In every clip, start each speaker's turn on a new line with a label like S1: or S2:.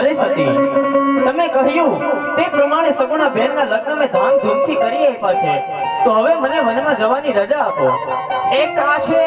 S1: અરે સતી. તમે કહ્યું તે પ્રમાણે સગુણા બહેનના લગ્ન મેં ધામધૂમથી કરી આપ્યા છે. તો હવે મને વનમાં જવાની રજા આપો.
S2: એ કાશે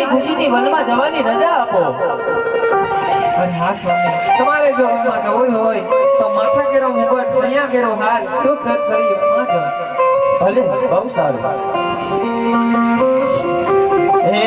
S1: મને ખુશીથી વનમાં જવાની રજા આપો.
S2: અરે હા સ્વામી તમારે જો વનમાં જવું હોય તો માથા કેરો મુગટ અહીંયા કેરો હાર સુખ રદ કરી માં જાઓ
S1: ભલે બહુ સારું. હે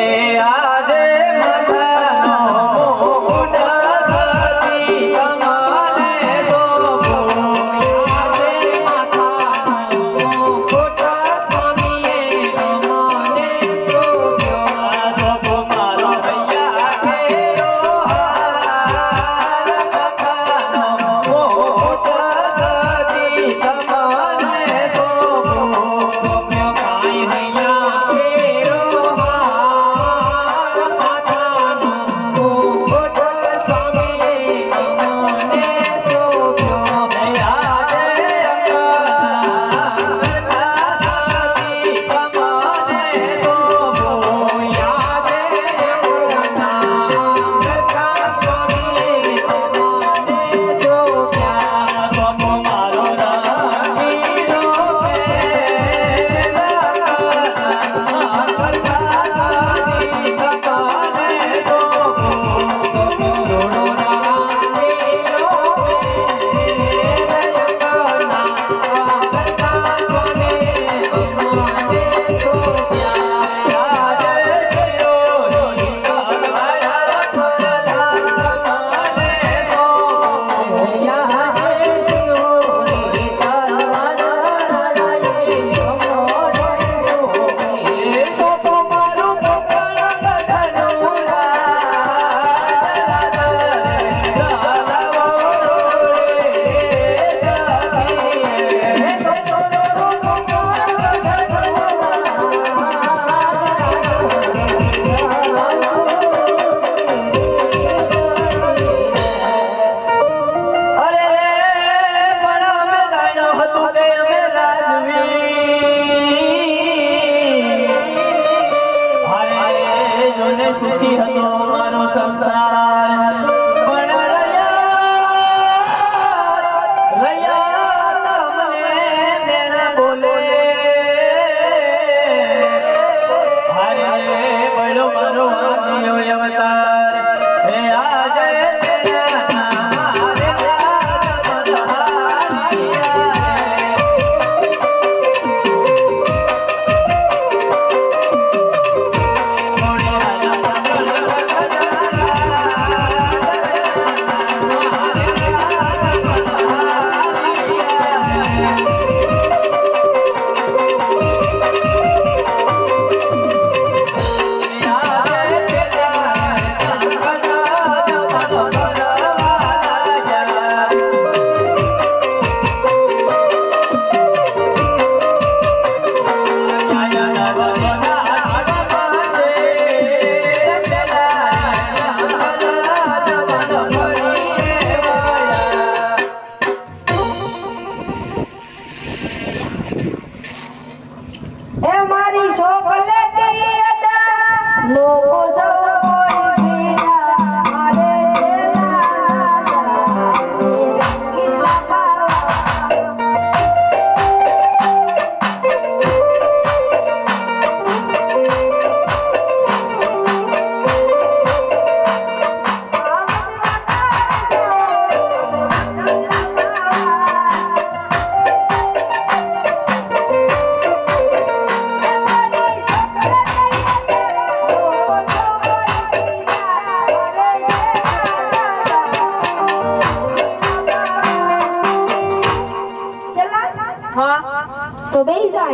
S3: 锣鼓声